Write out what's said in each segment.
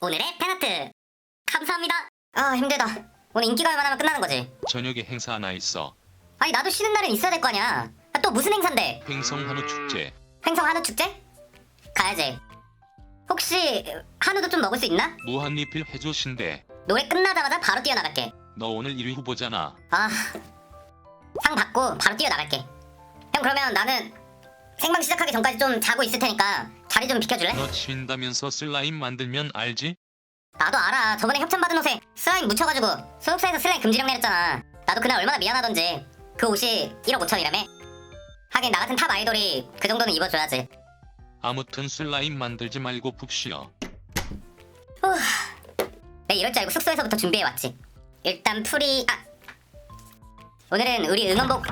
오늘의 팬아트 감사합니다 아 힘들다 오늘 인기가요만 하면 끝나는 거지 저녁에 행사 하나 있어. 아니 나도 쉬는 날은 있어야 될 거 아니야 아, 또 무슨 행사인데 횡성 한우 축제. 횡성 한우 축제? 가야지 혹시 한우도 좀 먹을 수 있나? 무한 리필 해조신데. 노래 끝나자마자 바로 뛰어나갈게 너 오늘 1위 후보잖아. 아 상 받고 바로 뛰어나갈게 형 그러면 나는 생방 시작하기 전까지 좀 자고 있을 테니까 자리 좀 비켜줄래? 너 친다면서 슬라임 만들면 알지? 나도 알아. 저번에 협찬받은 옷에 슬라임 묻혀가지고 소속사에서 슬라임 금지령 내렸잖아. 나도 그날 얼마나 미안하던지 그 옷이 1억 5천이라며. 하긴 나 같은 탑 아이돌이 그 정도는 입어줘야지. 아무튼 슬라임 만들지 말고 푹 쉬어. 내 이럴 줄 알고 숙소에서부터 준비해왔지. 일단 풀이 아! 오늘은 우리 응원복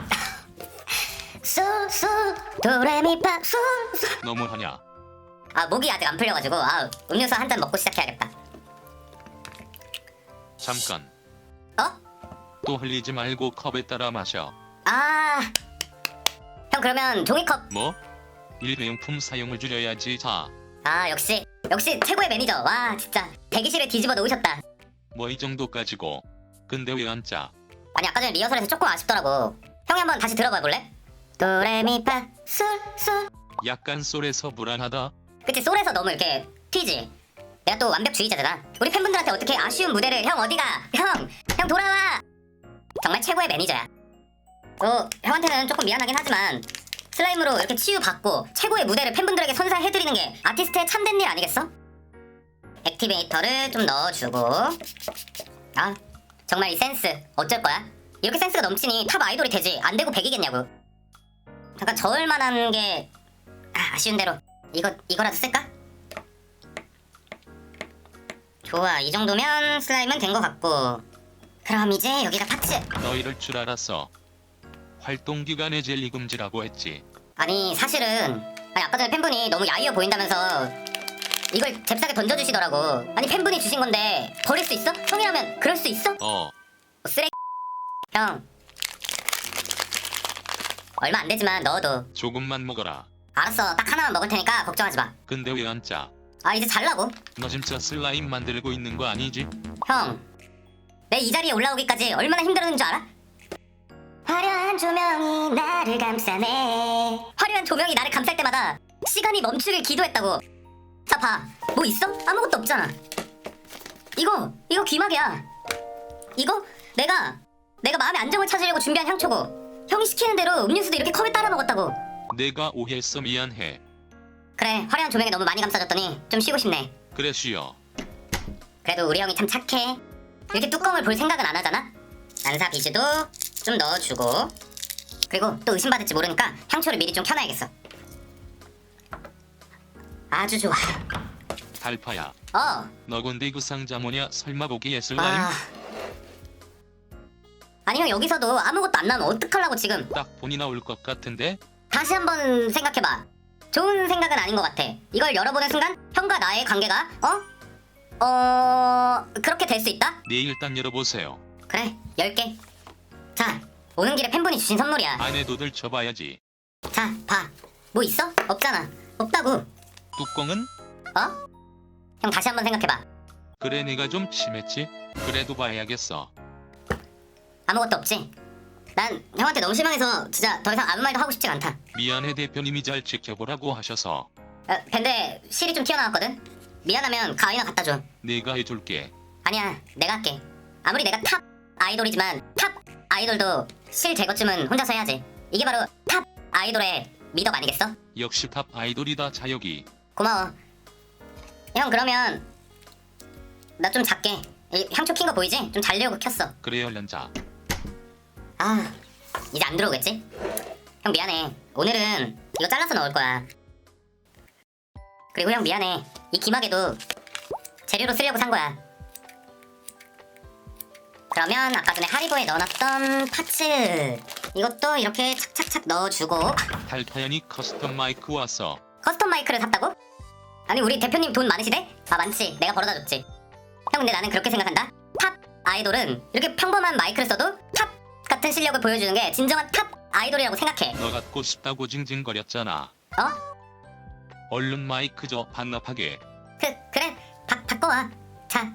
수수 도레미파 수수 너무하냐? 아 목이 아직 안 풀려가지고 아 음료수 한 잔 먹고 시작해야겠다 잠깐. 어? 또 흘리지 말고 컵에 따라 마셔. 아 형 그러면 종이컵 뭐? 일회용품 사용을 줄여야지. 자, 아 역시 역시 최고의 매니저 와 진짜 대기실을 뒤집어 놓으셨다 뭐 이 정도까지고. 근데 왜 안 짜? 아니 아까 전에 리허설에서 조금 아쉽더라고 형이 한번 다시 들어봐 볼래? 도레미파 솔솔 약간 솔에서 불안하다. 그치 솔에서 너무 이렇게 튀지 내가 또 완벽주의자잖아 우리 팬분들한테 어떻게 아쉬운 무대를 형 어디가 형! 형 돌아와! 정말 최고의 매니저야 어 형한테는 조금 미안하긴 하지만 슬라임으로 이렇게 치유받고 최고의 무대를 팬분들에게 선사해드리는 게 아티스트의 참된 일 아니겠어? 액티베이터를 좀 넣어주고 아 정말 이 센스 어쩔 거야? 이렇게 센스가 넘치니 탑 아이돌이 되지 안 되고 백이겠냐고 잠깐 저을 만한 게 아, 아쉬운 대로 이거 이거라도 쓸까? 좋아 이 정도면 슬라임은 된 것 같고 그럼 이제 여기가 파츠 너 이럴 줄 알았어. 활동 기간에 젤리 금지라고 했지. 아니 사실은 아니 아까 전에 팬분이 너무 야위어 보인다면서 이걸 잽싸게 던져주시더라고 아니 팬분이 주신 건데 버릴 수 있어? 형이라면 그럴 수 있어? 어, 쓰레기 형 얼마 안 되지만 넣어도 조금만 먹어라. 알았어 딱 하나만 먹을 테니까 걱정하지 마아 근데 왜 안 짜? 이제 잘라고 너 진짜 슬라임 만들고 있는 거 아니지? 형, 내 이 자리에 올라오기까지 얼마나 힘들었는 줄 알아? 화려한 조명이 나를 감싸네. 화려한 조명이 나를 감쌀 때마다 시간이 멈추길 기도했다고. 자, 봐. 뭐 있어? 아무것도 없잖아. 이거, 이거 귀마개야. 이거 내가 내가 마음의 안정을 찾으려고 준비한 향초고. 형이 시키는 대로 음료수도 이렇게 컵에 따라 먹었다고. 내가 오해했어 미안해. 그래, 화려한 조명에 너무 많이 감싸졌더니 좀 쉬고 싶네. 그래 쉬어. 그래도 우리 형이 참 착해. 이렇게 뚜껑을 볼 생각은 안 하잖아. 안사 비즈도 좀 넣어주고 그리고 또 의심받을지 모르니까 향초를 미리 좀 켜놔야겠어. 아주 좋아. 달파야. 어. 너 근데 그 상자 뭐냐? 설마 보기에 슬라임? 아. 아니 형 여기서도 아무것도 안 나면 어떡하려고 지금 딱 본이 나 올 것 같은데? 다시 한번 생각해봐. 좋은 생각은 아닌 것 같아. 이걸 열어보는 순간 형과 나의 관계가 어? 어... 그렇게 될 수 있다? 네 일단 열어보세요. 그래, 열게. 자, 오는 길에 팬분이 주신 선물이야. 안에도 들춰봐야지. 자, 봐. 뭐 있어? 없잖아. 없다고. 뚜껑은? 어? 형 다시 한번 생각해봐. 그래 내가 좀 심했지? 그래도 봐야겠어. 아무것도 없지? 난 형한테 너무 실망해서 진짜 더 이상 아무 말도 하고 싶지가 않다. 미안해 대표님이 잘 지켜보라고 하셔서 어, 근데 실이 좀 튀어나왔거든? 미안하면 가위나 갖다 줘. 내가 해줄게. 아니야, 내가 할게. 아무리 내가 탑 아이돌이지만 탑 아이돌도 실 제거쯤은 혼자서 해야지. 이게 바로 탑 아이돌의 미덕 아니겠어? 역시 탑 아이돌이다 자혁이. 고마워. 형 그러면 나 좀 작게. 이 향초 킨 거 보이지? 좀 잘려고 켰어. 그래 얼른 자. 아 이제 안 들어오겠지? 형 미안해. 오늘은 이거 잘라서 넣을 거야. 그리고 형 미안해. 이 기막에도 재료로 쓰려고 산 거야. 그러면 아까 전에 하리보에 넣어놨던 파츠 이것도 이렇게 착착착 넣어주고 달파연이 커스텀 마이크 왔어. 커스텀 마이크를 샀다고? 아니 우리 대표님 돈 많으시대? 아 많지 내가 벌어다 줬지 형 근데 나는 그렇게 생각한다 탑 아이돌은 이렇게 평범한 마이크를 써도 탑 같은 실력을 보여주는 게 진정한 탑 아이돌이라고 생각해 너 갖고 싶다고 징징거렸잖아. 어? 얼른 마이크 줘 반납하게. 그 그래 바, 바꿔와 자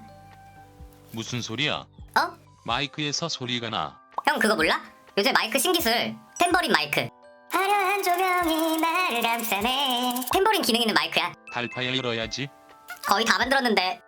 무슨 소리야? 어? 마이크에서 소리가 나. 형 그거 몰라? 요새 마이크 신기술 탬버린 마이크 화려한 조명이 나를 감싸네 탬버린 기능 있는 마이크야 달파야 열어야지. 거의 다 만들었는데